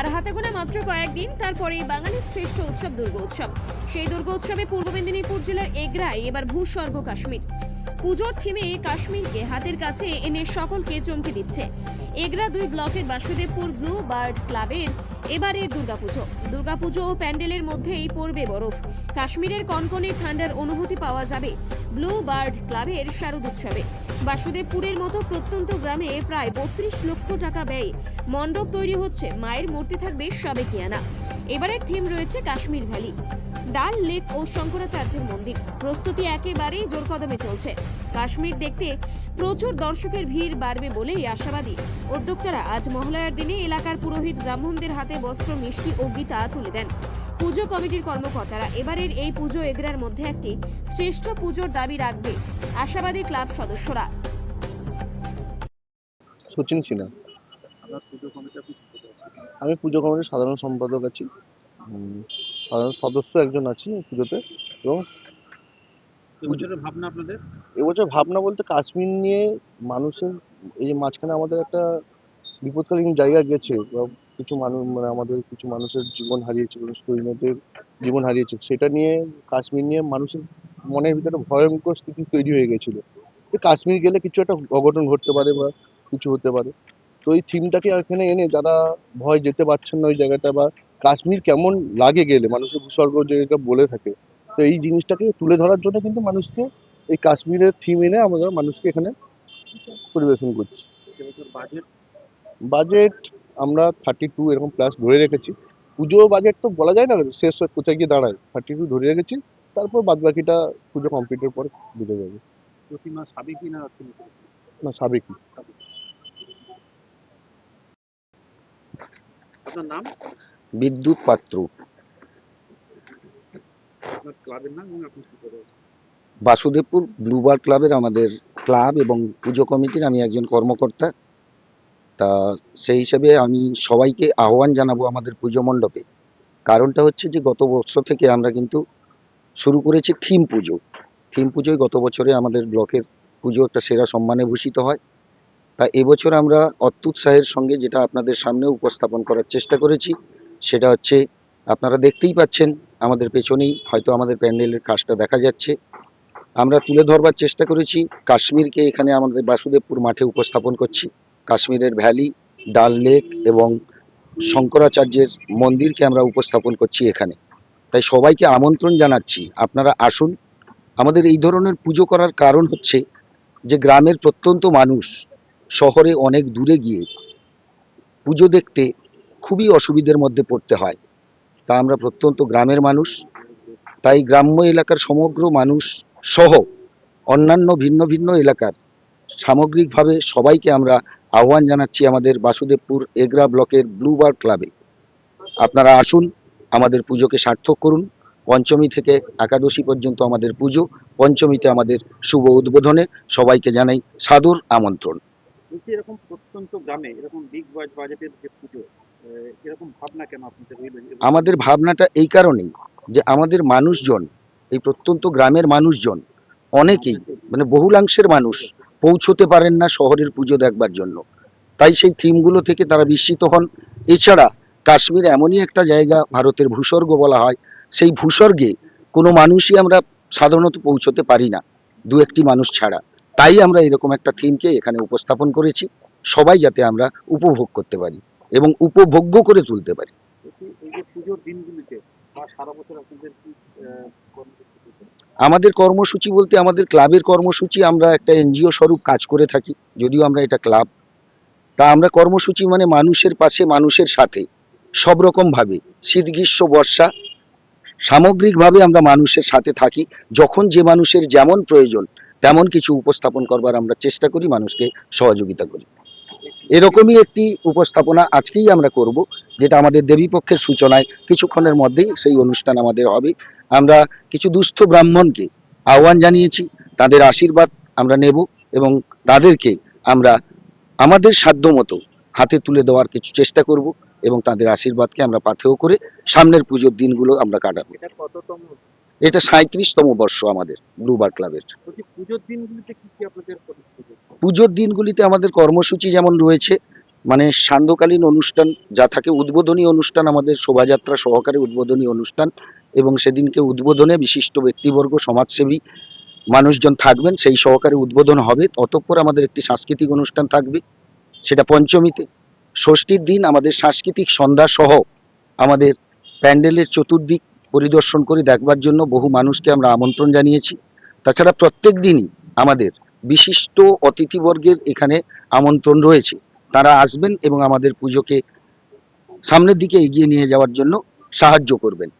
আর হাতে গোনা মাত্র কয়েকদিন, তারপরেই বাঙালির শ্রেষ্ঠ উৎসব দুর্গোৎসব। সেই দুর্গোৎসবে পূর্ব মেদিনীপুর জেলার এগরায় এবার ভূস্বর্গ কাশ্মীর। পুজোর থিমে কাশ্মীরকে হাতের কাছে এনে সকলকে চমকে দিচ্ছে। এগরা দুই ব্লকের বাসুদেবপুর ব্লু বার্ড ক্লাবের এবারের দুর্গাপুজো। দুর্গাপুজো ও প্যান্ডেলের মধ্যেই পড়বে বরফ। কাশ্মীরের কনকনে ঠান্ডার অনুভূতি পাওয়া যাবে ব্লু বার্ড ক্লাবের শারদ উৎসবে। বাসুদেবপুরের মতো প্রত্যন্ত গ্রামে প্রায় বত্রিশ লক্ষ টাকা ব্যয় মণ্ডপ তৈরি হচ্ছে। মায়ের মূর্তি থাকবে সাবেকিয়ানা এবারের থিম রয়েছে কাশ্মীর ভ্যালি। ডাল লেক ও শঙ্করাচার্যের মন্দির। প্রস্তুতি একেবারেই জোর কদমে চলছে। কাশ্মীর দেখতে প্রচুর দর্শকের ভিড় বাড়বে বলেই আশাবাদী। উদ্যোক্তারা আজ মহালয়ার দিনে এলাকার পুরোহিত ব্রাহ্মণদের হাতে বস্ত্র মিষ্টি ও গীতা তুলে দেন। পুজো কমিটির কর্মকর্তারা এবারের এই পুজো এগরার মধ্যে একটি শ্রেষ্ঠ পুজোর দাবি রাখবে আশাবাদী ক্লাব সদস্যরা। সচিন সিনহা? আমি পুজো কমিটির সাধারণ সম্পাদক আছি। সদস্য একজন আছি পুজোতে এবং এবছরের ভাবনা আপনাদের? এবছর ভাবনা বলতে কাশ্মীর নিয়ে মানুষের এই যে মাঝখানে আমাদের একটা বিপদকালীন জায়গা গেছে বা কিছু মানুষ মানে আমাদের কিছু মানুষের জীবন হারিয়েছে সৈন্যদের জীবন হারিয়েছে সেটা নিয়ে কাশ্মীর নিয়ে মানুষের মনের ভিতরে ভয়ঙ্কর স্থিতি তৈরি হয়ে গেছিল। কাশ্মীর গেলে কিছু একটা অঘটন ঘটতে পারে বা কিছু হতে পারে। তো এই থিমটাকে এখানে এনে যারা ভয় যেতে পারছেন না ওই জায়গাটা বা কাশ্মীর কেমন লাগে গেলে মানুষের ভূস্বর্গ যেটা বলে থাকে তো এই জিনিসটাকে তুলে ধরার জন্য কিন্তু মানুষকে এই কাশ্মীরের থিম এনে আমরা মানুষকে এখানে পরিবেশন করছি। বাজেট আমরা থার্টি টু এরকম প্লাস ধরে রেখেছি। পুজো বাজেট তো বলা যায় না শেষ হয়ে কোথায় গিয়ে দাঁড়ায়। থার্টি টু ধরে রেখেছি তারপর বাদ বাকিটা পুজো কমপ্লিটের পরে বুঝে যাবে। প্রতিমা সাবেকি না না সাবেকি। আপনার নাম? বিদ্যুৎ পাত্র। আপনার ক্লাবের নাম এবং আপনি কি করে? বাসুদেবপুর ব্লুবার ক্লাবের আমাদের ক্লাব এবং পুজো কমিটির আমি একজন কর্মকর্তা। তা সেই হিসেবে আমি সবাইকে আহ্বান জানাব আমাদের পুজো মণ্ডপে। কারণটা হচ্ছে যে গত বছর থেকে আমরা কিন্তু শুরু করেছি থিম পুজো। থিম পুজোয় গত বছরে আমাদের ব্লকের পুজো একটা সেরা সম্মানে ভূষিত হয়। তা এবছর আমরা অত্যুৎসাহের সঙ্গে যেটা আপনাদের সামনে উপস্থাপন করার চেষ্টা করেছি, সেটা হচ্ছে আপনারা দেখতেই পাচ্ছেন আমাদের পেছনেই হয়তো আমাদের প্যান্ডেলের কাজটা দেখা যাচ্ছে। আমরা তুলে ধরবার চেষ্টা করেছি, কাশ্মীরকে এখানে আমাদের বাসুদেবপুর মাঠে উপস্থাপন করছি। কাশ্মীরের ভ্যালি, ডাল লেক এবং শঙ্করাচার্যের মন্দিরকে আমরা উপস্থাপন করছি এখানে। তাই সবাইকে আমন্ত্রণ জানাচ্ছি, আপনারা আসুন। আমাদের এই ধরনের পুজো করার কারণ হচ্ছে যে গ্রামের প্রত্যন্ত মানুষ শহরে অনেক দূরে গিয়ে পুজো দেখতে খুবই অসুবিধের মধ্যে পড়তে হয়। তা আমরা প্রত্যন্ত গ্রামের মানুষ, তাই গ্রাম্য এলাকার সমগ্র মানুষ সহ অন্যান্য ভিন্ন ভিন্ন এলাকার সামগ্রিকভাবে সবাইকে আমরা আহ্বান জানাচ্ছি আমাদের বাসুদেবপুর এগরা ব্লকের ব্লুবার ক্লাবে। আপনারা আসুন, আমাদের পুজোকে সার্থক করুন। পঞ্চমী থেকে একাদশী পর্যন্ত আমাদের পুজো, পঞ্চমীতে আমাদের শুভ উদ্বোধনে সবাইকে জানাই সাদর আমন্ত্রণ। বলছি এরকম প্রত্যন্ত গ্রামে এরকম বিগ বাজেটের যে পুজো এরকম ভাবনা কেন আপনাদের আমাদের ভাবনাটা এই কারণেই যে আমাদের মানুষজন, এই প্রত্যন্ত গ্রামের মানুষজন অনেকেই মানে বহুলাংশের মানুষ পৌঁছতে পারেন না শহরের পুজো দেখবার জন্য। তাই সেই থিমগুলো থেকে তারা বিস্মিত হন। এছাড়া কাশ্মীর এমনই একটা জায়গা, ভারতের ভূস্বর্গ বলা হয়। সেই ভূস্বর্গে কোনো মানুষই আমরা সাধারণত পৌঁছতে পারি না, দু একটি মানুষ ছাড়া। তাই আমরা এরকম একটা থিমকে এখানে উপস্থাপন করেছি সবাই যাতে আমরা উপভোগ করতে পারি এবং উপভোগ্য করে তুলতে পারি? আমাদের কর্মসূচি বলতে আমাদের ক্লাবের কর্মসূচি আমরা একটা এনজিও স্বরূপ কাজ করে থাকি যদিও আমরা এটা ক্লাব তা আমরা কর্মসূচি মানে মানুষের পাশে মানুষের সাথে সব রকম ভাবে শীত গ্রীষ্ম বর্ষা সামগ্রিকভাবে আমরা মানুষের সাথে থাকি যখন যে মানুষের যেমন প্রয়োজন তেমন কিছু উপস্থাপন করবার আমরা চেষ্টা করি, মানুষকে সহযোগিতা করি। এরকমই একটি উপস্থাপনা আজকেই আমরা করব, যেটা আমাদের দেবীপক্ষের সূচনায় কিছুক্ষণের মধ্যেই সেই অনুষ্ঠান আমাদের হবে। আমরা কিছু দুস্থ ব্রাহ্মণকে আহ্বান জানিয়েছি, তাদের আশীর্বাদ আমরা নেব এবং তাদেরকে আমরা আমাদের সাধ্য মতো হাতে তুলে দেওয়ার কিছু চেষ্টা করব এবং তাদের আশীর্বাদকে আমরা পাথেয় করে সামনের পুজোর দিনগুলো আমরা কাটাবো। এটা সাঁত্রিশতম বর্ষ আমাদের ব্লুবার ক্লাবের। পুজোর দিনগুলিতে আমাদের কর্মসূচি যেমন রয়েছে মানে সান্ধ্যকালীন অনুষ্ঠান যা থাকে উদ্বোধনী অনুষ্ঠান আমাদের শোভাযাত্রা সহকারে উদ্বোধনী অনুষ্ঠান এবং সেদিনকে উদ্বোধনে বিশিষ্ট ব্যক্তিবর্গ সমাজসেবী মানুষজন থাকবেন সেই সহকারে উদ্বোধন হবে। অতঃপর আমাদের একটি সাংস্কৃতিক অনুষ্ঠান থাকবে সেটা পঞ্চমীতে। ষষ্ঠীর দিন আমাদের সাংস্কৃতিক সন্ধ্যা সহ আমাদের প্যান্ডেলের চতুর্দিক পরিদর্শন করে, দেখবার জন্য বহু মানুষকে আমরা আমন্ত্রণ জানিয়েছি। তাছাড়া প্রত্যেক দিনই আমাদের বিশিষ্ট অতিথিবর্গের এখানে আমন্ত্রণ রয়েছে। তারা আসবেন এবং আমাদের পুজোকে সামনের দিকে এগিয়ে নিয়ে যাওয়ার জন্য সাহায্য করবেন।